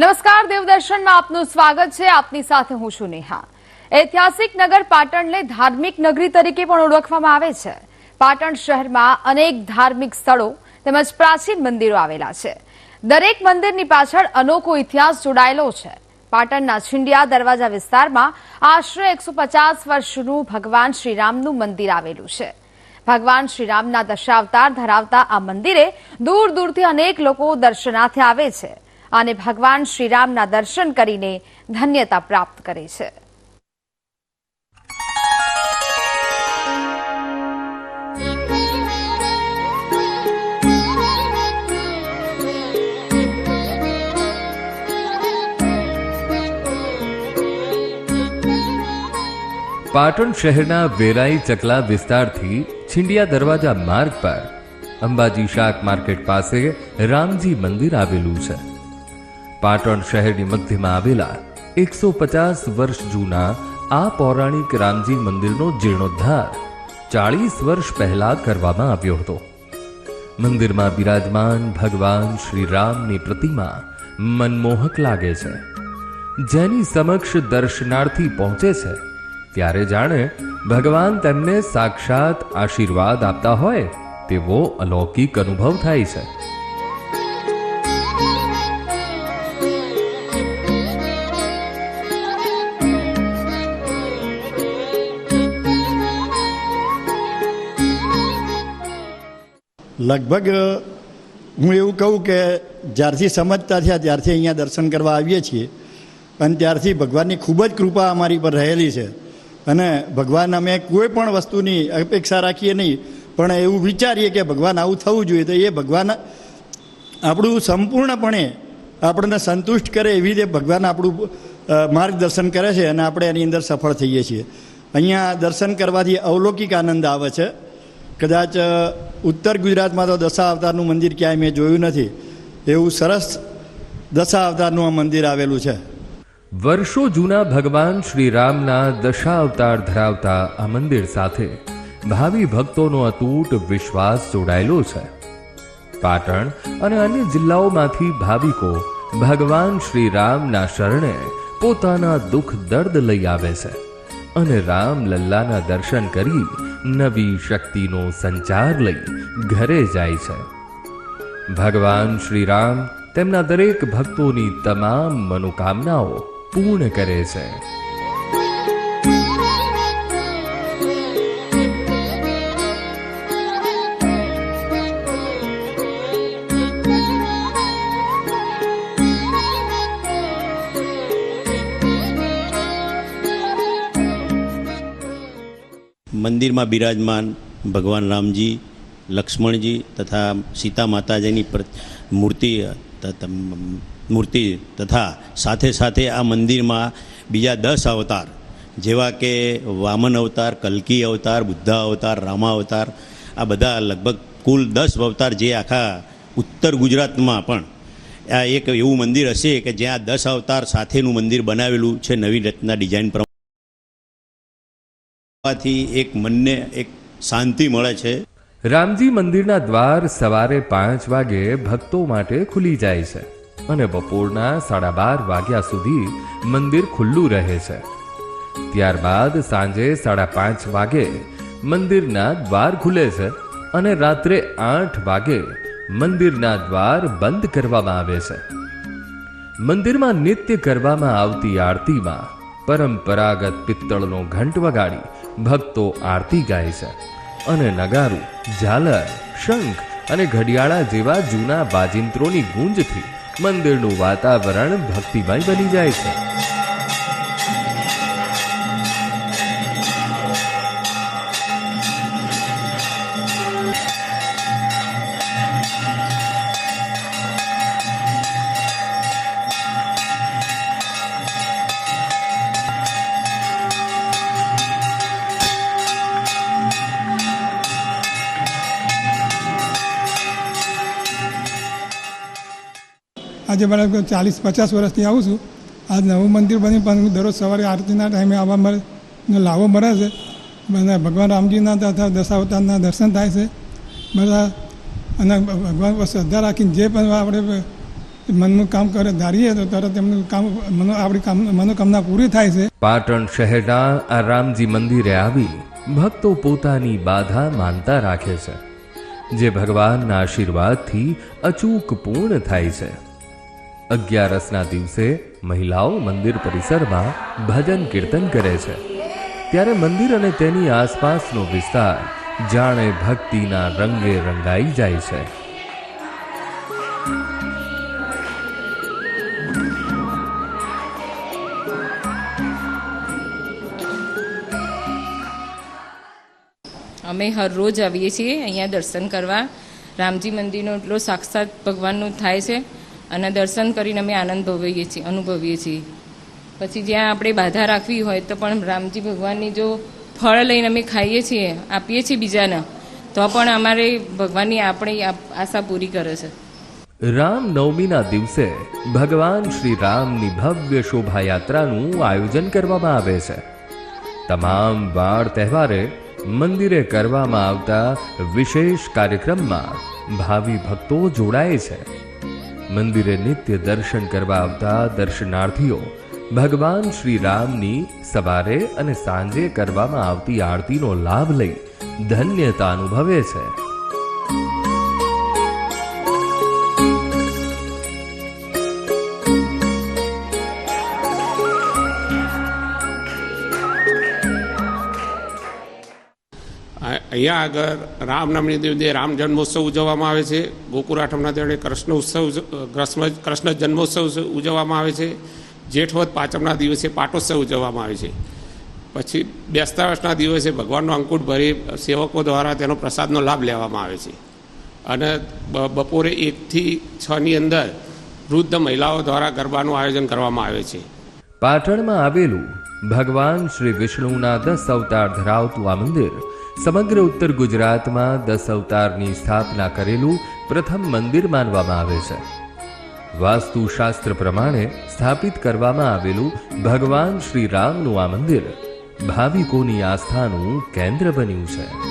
નમસ્કાર, દેવદર્શનમાં આપનું સ્વાગત છે. આપની સાથે હું છું નેહા. ઐતિહાસિક નગર પાટણને ધાર્મિક નગરી તરીકે પણ ઓળખવામાં આવે છે. પાટણ શહેરમાં અનેક ધાર્મિક સ્થળો તેમજ પ્રાચીન મંદિરો આવેલા છે. દરેક મંદિરની પાછળ અનોખો ઇતિહાસ જોડાયેલો છે. પાટણના છીંડિયા દરવાજા વિસ્તારમાં આશરે એકસો પચાસ વર્ષનું ભગવાન શ્રીરામનું મંદિર આવેલું છે. ભગવાન શ્રીરામના દશાવતાર ધરાવતા આ મંદિરે દૂર દૂરથી અનેક લોકો દર્શનાર્થે આવે છે. અને ભગવાન શ્રીરામના દર્શન કરીને ધન્યતા પ્રાપ્ત કરે છે. પાટણ શહેરના વેરાઈ ચકલા વિસ્તારથી છીંડિયા દરવાજા માર્ગ પર અંબાજી શાક માર્કેટ પાસે રામજી મંદિર આવેલું છે. પાટણ શહેરની મધ્યમાં આવેલા એકસો પચાસ વર્ષ જૂના આ પૌરાણિક રામજી મંદિરનો જીર્ણોદ્ધાર ચાળીસ વર્ષ પહેલા કરવામાં આવ્યો હતો. મંદિરમાં બિરાજમાન ભગવાન શ્રી રામની પ્રતિમા મનમોહક લાગે છે. જેની સમક્ષ દર્શનાર્થી પહોંચે છે, ત્યારે જાણે ભગવાન તેમને સાક્ષાત આશીર્વાદ આપતા હોય તેવો અલૌકિક અનુભવ થાય છે. લગભગ, હું એવું કહું કે જ્યારથી સમજતા થયા ત્યારથી અહીંયા દર્શન કરવા આવીએ છીએ. અને ત્યારથી ભગવાનની ખૂબ જ કૃપા અમારી પર રહેલી છે. અને ભગવાન અમે કોઈ પણ વસ્તુની અપેક્ષા રાખીએ નહીં, પણ એવું વિચારીએ કે ભગવાન આવું થવું જોઈએ, તો એ ભગવાન આપણું સંપૂર્ણપણે આપણને સંતુષ્ટ કરે એવી રીતે ભગવાન આપણું માર્ગદર્શન કરે છે અને આપણે એની અંદર સફળ થઈએ છીએ. અહીંયા દર્શન કરવાથી અવલૌકિક આનંદ આવે છે. કદાચ ઉત્તર ગુજરાતમાં તો દશા અવતારનું મંદિર ક્યાંય મેં જોયું નથી. એવું સરસ દશા અવતારનું આ મંદિર આવેલું છે. વર્ષો જૂના ભગવાન શ્રી રામના દશા અવતાર ધરાવતા આ મંદિર સાથે ભાવિ ભક્તોનો અતૂટ વિશ્વાસ જોડાયેલો છે. પાટણ અને અન્ય જિલ્લાઓમાંથી ભાવિકો ભગવાન શ્રી રામના શરણે પોતાના દુઃખ દર્દ લઈ આવે છે અને રામ લલ્લાના દર્શન કરી નવી શક્તિનો સંચાર લઈ ઘરે જાય છે. ભગવાન શ્રી રામ તેમના દરેક ભક્તોની તમામ મનોકામનાઓ પૂર્ણ કરે છે. મંદિરમાં બિરાજમાન ભગવાન રામજી, લક્ષ્મણજી તથા સીતા માતાજીની મૂર્તિ મૂર્તિ તથા સાથે સાથે આ મંદિરમાં બીજા દસ અવતાર, જેવા કે વામન અવતાર, કલ્કી અવતાર, બુદ્ધા અવતાર, રામા અવતાર, આ બધા લગભગ કુલ દસ અવતાર જે આખા ઉત્તર ગુજરાતમાં પણ આ એક એવું મંદિર હશે કે જ્યાં દસ અવતાર સાથેનું મંદિર બનાવેલું છે, નવી રચના, ડિઝાઇન પ્રમાણે. એક મનને એક શાંતિ મળે છે. રામજી મંદિરના દ્વાર સવારે પાંચ વાગે ભક્તો માટે ખુલી જાય છે અને બપોરના સાડા બાર વાગ્યા સુધી મંદિર ખુલ્લું રહે છે. ત્યારબાદ સાંજે સાડા પાંચ વાગે મંદિરના દ્વાર ખુલે છે અને રાત્રે આઠ વાગે મંદિરના દ્વાર બંધ કરવામાં આવે છે. મંદિરમાં નિત્ય કરવામાં આવતી આરતીમાં પરંપરાગત પિત્તળનો ઘંટ વગાડી ભક્તો આરતી ગાય છે અને નગારું, ઝાલર, શંખ અને ઘડિયાળા જેવા જૂના બાજિંત્રોની ગુંજથી મંદિરનું વાતાવરણ ભક્તિમય બની જાય છે. આજે બરાબર ચાલીસ, પચાસ વર્ષથી આવું છું. આજ નવું મંદિર બન્યું, પણ હું દરરોજ સવારે આરતીના ટાઈમે આવવા મળે લાવો મળે છે. બધા ભગવાન રામજીના તથા દશાવતારના દર્શન થાય છે. બધા, અને ભગવાન પર શ્રદ્ધા રાખીને જે પણ આપણે મનનું કામ કરે, ધારીએ તો તરત એમનું કામ, મનો, આપણી કામ, મનોકામના પૂરી થાય છે. પાટણ શહેરના આ રામજી મંદિરે આવી ભક્તો પોતાની બાધા માનતા રાખે છે, જે ભગવાનના આશીર્વાદથી અચૂક પૂર્ણ થાય છે. અગિયારસના દિવસે મહિલાઓ મંદિર પરિસરમાં ભજન કીર્તન કરે છે. ત્યારે મંદિર અને તેની આસપાસનો વિસ્તાર જાણે ભક્તિના રંગે રંગાઈ જાય છે. અમે હરરોજ આવીએ છીએ અહીંયા દર્શન કરવા. રામજી મંદિરનો એટલો સાક્ષાત ભગવાનનું થાય છે. અને દર્શન કરીને અમે આનંદ ભોગવીએ છીએ, અનુભવીએ છીએ. પછી જ્યાં આપણે બાધા રાખવી હોય તો પણ રામજી ભગવાનની જો ફળ લઈને અમે ખાઈએ છીએ, આપીએ છીએ બીજાને, તો પણ અમારે ભગવાનની આપણે આશા પૂરી કરે છે. રામ નવમીના દિવસે ભગવાન શ્રી રામની ભવ્ય શોભાયાત્રાનું આયોજન કરવામાં આવે છે. તમામ વાર તહેવારે મંદિરે કરવામાં આવતા વિશેષ કાર્યક્રમમાં ભાવિ ભક્તો જોડાય છે. મંદિરે નિત્ય દર્શન કરવા આવતા દર્શનાર્થીઓ ભગવાન શ્રી રામની સવારે અને સાંજે કરવામાં આવતી આરતીનો લાભ લઈ ધન્યતા અનુભવે છે. અહીંયા આગળ રામનવમી દિવસે રામ જન્મોત્સવ ઉજવવામાં આવે છે. ગોકુળ આઠમના દિવસે કૃષ્ણ ઉત્સવ કૃષ્ણ જન્મોત્સવ ઉજવવામાં આવે છે. જેઠવત પાંચમના દિવસે પાટોત્સવ ઉજવવામાં આવે છે. પછી બેસતા વર્ષના દિવસે ભગવાનનો અંકુટ ભરી સેવકો દ્વારા તેનો પ્રસાદનો લાભ લેવામાં આવે છે. અને બપોરે એકથી છની અંદર વૃદ્ધ મહિલાઓ દ્વારા ગરબાનું આયોજન કરવામાં આવે છે. પાટણમાં આવેલું ભગવાન શ્રી વિષ્ણુના દસ અવતાર ધરાવતું આ મંદિર સમગ્ર ઉત્તર ગુજરાતમાં દસ અવતારની સ્થાપના કરેલું પ્રથમ મંદિર માનવામાં આવે છે. વાસ્તુશાસ્ત્ર પ્રમાણે સ્થાપિત કરવામાં આવેલું ભગવાન શ્રી રામનું આ મંદિર ભાવિકોની આસ્થાનું કેન્દ્ર બન્યું છે.